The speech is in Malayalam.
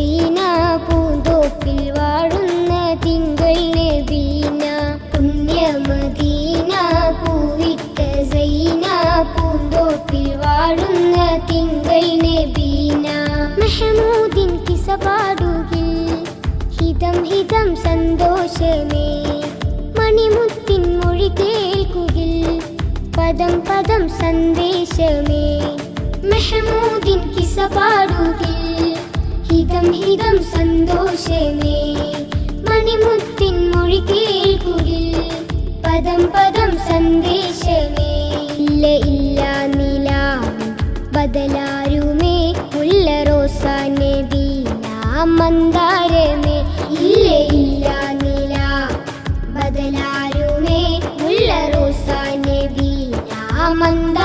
സൈന പൂന്തോപ്പിൽ വാഴുന്ന തിങ്കൾ നബീന പുണ്യമദീന പൂവിട്ട സൈന പൂന്തോപ്പിൽ വാഴുന്ന തിങ്കൾ നബീന മെഹമൂദിൻ കിസ പാടുകിൽ ഹിതം ഹിതം സന്തോഷമേ. മണിമുത്തിൻ മൊഴി കേൾക്കുകിൽ പദം പദം സന്ദേശമേ. മെഹമൂദിൻ കിസ പാടുകിൽ സംഗീതം സന്തോഷമേ. മണിമുത്തിൻ മൊഴി കേൾക്കുകിൽ പദം പദം സന്ദേശമേ. ഇല്ല ഇല്ല നിലാവ് ബദലാരുമേ? മുല്ല റോസാനെ മന്ദാരമേ ഇല്ല ഇല്ല നിലാവ് ബദലാരുമേ? മുല്ല റോസാനെ മന്ദ